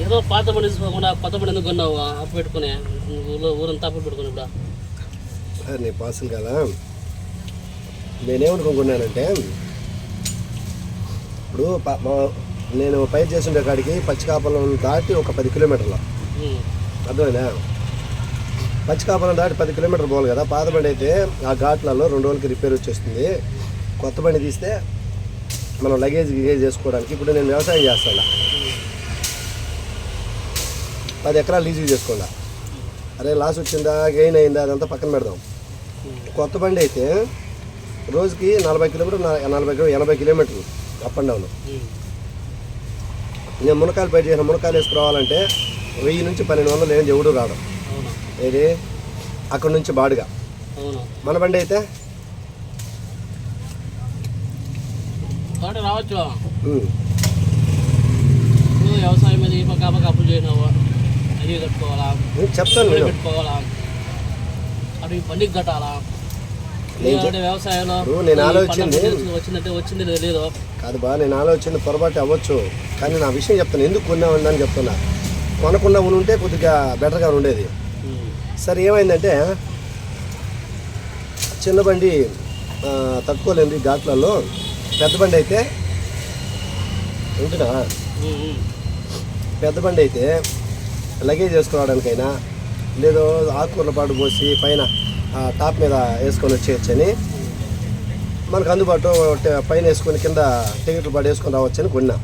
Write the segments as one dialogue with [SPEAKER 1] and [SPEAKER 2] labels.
[SPEAKER 1] ఏదో పాత బండి తీసుకోకుండా కొత్త బండి ఎందుకు కొన్నావు? అప్పు పెట్టుకుని. ఊళ్ళో ఊరంతా అప్పు పెట్టుకుని ఇప్పుడు.
[SPEAKER 2] నీ పాసులు కదా? నేనేమనుకున్నానంటే ఇప్పుడు మా- నేను పైరు చేసిండే కాడికి పచ్చికాపలం దాటి ఒక పది కిలోమీటర్లు.
[SPEAKER 1] ఉమ్,
[SPEAKER 2] అర్థమైందా? పచ్చికాపలం దాటి పది కిలోమీటర్లు పోవాలి కదా పాత బండి అయితే ఆ ఘాట్లలో రెండు రోజులకి రిపేర్ వచ్చేస్తుంది. కొత్త బండి తీస్తే మనం లగేజ్ గిగేజ్ చేసుకోవడానికి ఇప్పుడు నేను వ్యవసాయం చేస్తాను? పది ఎకరాలు లీజు చేసుకోండా అరే లాస్ వచ్చిందా గెయిన్ అయిందా అదంతా పక్కన పెడదాం. కొత్త బండి అయితే రోజుకి నలభై కిలోమీటర్లు నా- నలభై కిలో ఎనభై కిలోమీటర్లు అప్ అండ్ డౌన్ నేను మునకాయలు పై చేసిన మునకాయలు వేసుకురావాలంటే వెయ్యి నుంచి పన్నెండు వందలు ఏం ఎవడు రావడం ఏది? అక్కడి నుంచి బాడుగా. మన బండి అయితే
[SPEAKER 1] కాబట్టి రావచ్చు వ్యవసాయం మీద ఈ పక్క ఆ పక్క అప్పులు అవి కట్టుకోవాలా?
[SPEAKER 2] నేను చెప్తాను
[SPEAKER 1] పెట్టుకోవాలా అటు ఈ బండికి కట్టాలా?
[SPEAKER 2] నేను ఆలోచించింది-
[SPEAKER 1] వచ్చింది లేదో
[SPEAKER 2] కాదు బా నేను ఆలోచన పొరపాటు అవ్వచ్చు. కానీ నా విషయం చెప్తాను. ఎందుకు కొన్నామని అని చెప్తున్నా. కొనకుండా ఉంటే కొద్దిగా బెటర్గా ఉండేది. సరే ఏమైందంటే చిన్న బండి తట్టుకోలేదు ఘాట్లలో పెద్ద బండి అయితే ఉంటున్నా పెద్ద బండి అయితే లగేజ్ వేసుకోవడానికైనా లేదో ఆకుకూరల పాటు పోసి పైన టాప్ మీద వేసుకొని వచ్చేయచ్చని మనకు అందుబాటు ట- పైన వేసుకొని కింద టికెట్లు పాటు వేసుకొని రావచ్చని కొన్నా.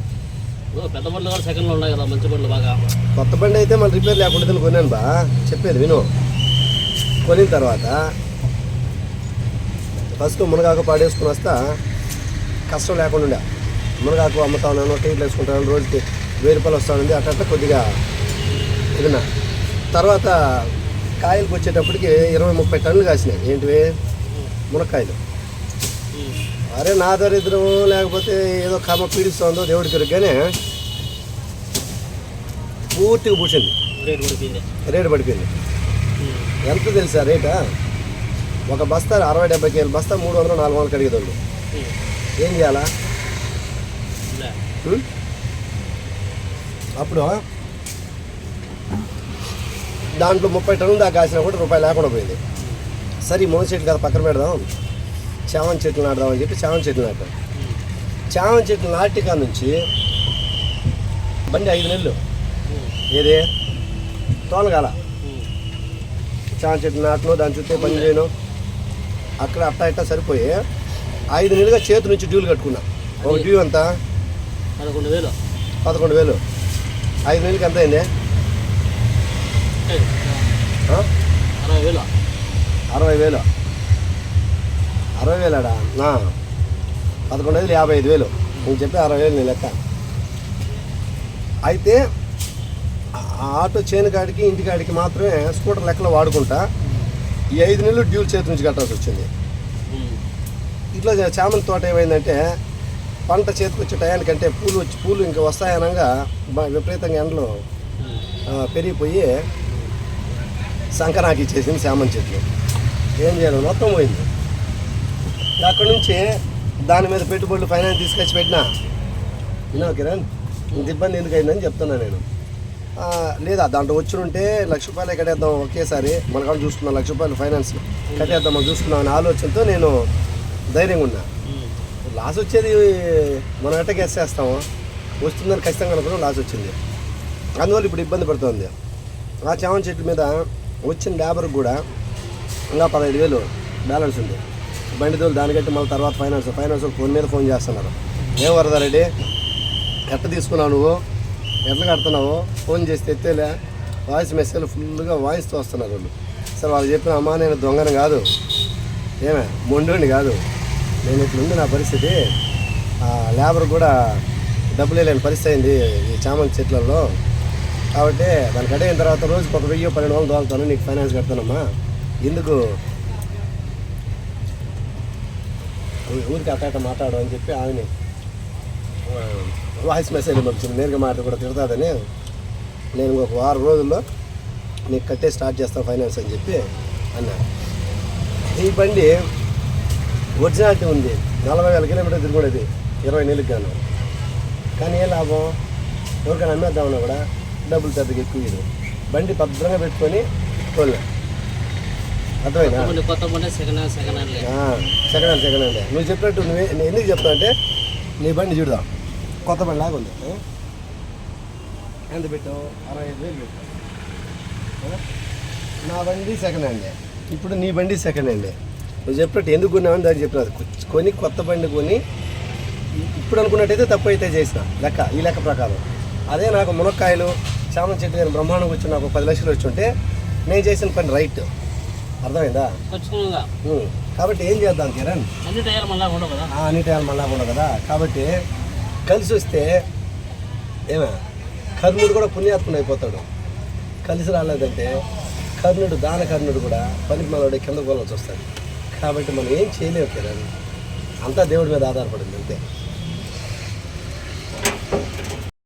[SPEAKER 1] పెద్ద బండ్లు కూడా సెకండ్లో ఉన్నాయి కదా మంచి బండ్లు బాగా.
[SPEAKER 2] కొత్త బండి అయితే మన రిపేర్ లేకుండా కొన్నాను బా చెప్పేది విను. కొనిన తర్వాత ఫస్ట్ మునగాకు పాడేసుకుని వస్తా కష్టం లేకుండా ఉండే మునగాకు అమ్ముతా ఉన్నాను టికెట్లు వేసుకుంటాను రోజుకి వెయ్యి రూపాయలు వస్తా ఉంది అట్లా అట్లా కొద్దిగా ఇదినా. తర్వాత కాయలకు వచ్చేటప్పటికి ఇరవై ముప్పై టన్నులు కాసినాయి. ఏంటివి మునక్కాయలు. అరే నా దరిద్రం లేకపోతే ఏదో కర్మ పీడిస్తుందో దేవుడికి ఎరుగ్గానే పూర్తిగా పూసింది.
[SPEAKER 1] రేటు పడిపోయింది.
[SPEAKER 2] రేటు పడిపోయింది.
[SPEAKER 1] ఉమ్,
[SPEAKER 2] ఎంత తెలుసా రేటా? ఒక బస్తా అరవై డెబ్బై కేజీలు బస్తా మూడు వందలు నాలుగు వందలు కడిగేదోళ్ళు ఏం చేయాలా? అప్పుడు దాంట్లో ముప్పై టన్నులు దాకా కాసినా కూడా రూపాయి లేకుండా పోయింది. సరే ఈ చెట్లు కదా పక్కన పెడదాం. చామన్ చెట్లు నాటుదాం అని చెప్పి చామన్ చెట్లు నాటాం. చామన్ చెట్లు నాటికా నుంచి బండి ఐదు నెలలు. ఏది? తోలగాల. చామన్ చెట్లు నాటను దాని చుట్టూ పని చేయను. అక్కడ అట్టా ఇట్టా సరిపోయి ఐదు నెలలుగా చేతి నుంచి డ్యూలు కట్టుకున్నా. ఒక డ్యూ ఎంత?
[SPEAKER 1] పదకొండు వేలు.
[SPEAKER 2] పదకొండు వేలు. ఐదు నెలలకి ఎంత అయింది?
[SPEAKER 1] అరవై వేలు.
[SPEAKER 2] అరవై వేలు. అరవై వేలాడా? నా. పదకొండు వేలు యాభై ఐదు వేలు. నేను చెప్పి అరవై వేలు నీ లెక్క. అయితే ఆటో చేను కాడికి ఇంటి కాడికి మాత్రమే స్కూటర్ లెక్కలో వాడుకుంటా. ఈ ఐదు నెలలు డ్యూల్ చేతి నుంచి కట్టాల్సి వచ్చింది. ఇట్లా చామంతి తోట ఏమైందంటే పంట చేతికొచ్చే టయానికంటే పూలు వచ్చి పూలు ఇంకా వస్తాయనగా విపరీతంగా ఎండలు పెరిగిపోయి సంకరాకి ఇచ్చేసింది చామంతి చెట్లు. ఏం చేయాలి మొత్తం పోయింది. అక్కడి నుంచి దాని మీద పెట్టుబడులు ఫైనాన్స్ తీసుకొచ్చి పెట్టినా. విన్నావు కిరణ్? ఇంత ఇబ్బంది ఎందుకు అయిందని చెప్తున్నా నేను. లేదా దాంట్లో వచ్చి ఉంటే లక్ష రూపాయలు కట్టేద్దాం ఒకేసారి. మన కాడ చూసుకున్నాం లక్ష రూపాయలు ఫైనాన్స్ కట్టేద్దాం చూసుకున్నాం అనే ఆలోచనతో నేను ధైర్యంగా ఉన్నా లాస్ వచ్చేది మనం ఎట్టకి వేసేస్తాము వస్తుందని ఖచ్చితంగా అనుకున్నాం లాస్ వచ్చింది. అందువల్ల ఇప్పుడు ఇబ్బంది పడుతుంది. ఆ చామన్ చెట్ల మీద వచ్చిన లేబర్కి కూడా ఇంకా పదహైదు వేలు బ్యాలెన్స్ ఉంది. బండి తోలు దానికంటే మళ్ళీ తర్వాత ఫైనాన్స్ ఫైనాన్స్ ఫోన్ మీద ఫోన్ చేస్తున్నారు. ఏం వరదారెడ్డి ఎట్ట తీసుకున్నావు నువ్వు? ఎట్లా కడుతున్నావు? ఫోన్ చేస్తే ఎత్తేలే వాయిస్ మెసేజ్ ఫుల్గా వాయిస్తో వస్తున్నారు వాళ్ళు. సరే వాళ్ళు చెప్పిన అమ్మా నేను దొంగని కాదు. ఏమే మొండోని కాదు. నేను ఇట్లుంది నా పరిస్థితి ఆ లేబర్ కూడా డబ్బులు లేని పరిస్థితి అయింది ఈ చామంతి చెట్లలో. కాబట్టి దానికి కట్టయిన తర్వాత రోజుకి ఒక వెయ్యి పన్నెండు వందలు తోలుతాను నీకు ఫైనాన్స్ కడతానమ్మా. ఎందుకు? ఊరికి అట్ట మాట్లాడు అని చెప్పి ఆమె వాయిస్ మెసేజ్ పంపించింది. నేరుగా మాట కూడా తిడతాదని నేను ఒక వారం రోజుల్లో నీకు కట్టే స్టార్ట్ చేస్తాను ఫైనాన్స్ అని చెప్పి అన్నా. ఈ బండి ఒరిజినాలిటీ ఉంది. నలభై వేల కిలోమీటర్ తిరుగుడేది. ఇరవై నెలలకు గాను. కానీ ఏ లాభం? ఎవరికైనా అమ్మేద్దామన్నా కూడా డబ్బులు పెద్దగా ఎక్కువ ఇవ్వదు బండి భద్రంగా పెట్టుకొని తోలే. అర్థమైనా
[SPEAKER 1] సెకండ్ హ్యాండ్ సెకండ్ హ్యాండ్
[SPEAKER 2] నువ్వు చెప్పినట్టు నువ్వు నేను ఎందుకు చెప్తావు అంటే నీ బండి చూడదాం. కొత్త బండి లాగా ఉంది? ఎంత పెట్టావు? అరవై ఐదు వేలు పెట్టావు? నా బండి సెకండ్ హ్యాండే ఇప్పుడు నీ బండి సెకండ్ హ్యాండే నువ్వు చెప్పినట్టు ఎందుకు కొన్నావని దానికి చెప్పినది కొని కొత్త బండి కొని ఇప్పుడు అనుకున్నట్టయితే తప్పు అయితే చేసిన. లెక్క ఈ లెక్క ప్రకారం. అదే నాకు మునక్కాయలు చామంతి చెట్టు కానీ బ్రహ్మాండం వచ్చి నాకు పది లక్షలు వచ్చి ఉంటే నేను చేసిన పని రైట్. అర్థమైందా. కాబట్టి ఏం చేద్దాం కిరణ్
[SPEAKER 1] అన్ని టైర్లు మళ్ళీ ఉండవు కదా?
[SPEAKER 2] ఆ, అన్ని టైం మళ్ళా ఉండవు కదా? కాబట్టి కలిసి వస్తే ఏమే? కర్ణుడు కూడా పుణ్యాత్ముడు అయిపోతాడు. కలిసి రాలేదంటే కర్ణుడు దాన కర్ణుడు కూడా పనికి మనోడి కింద పోవాల్సి వస్తాడు కాబట్టి మనం ఏం చేయలేము కదా. అంతా దేవుడి మీద ఆధారపడింది అంతే.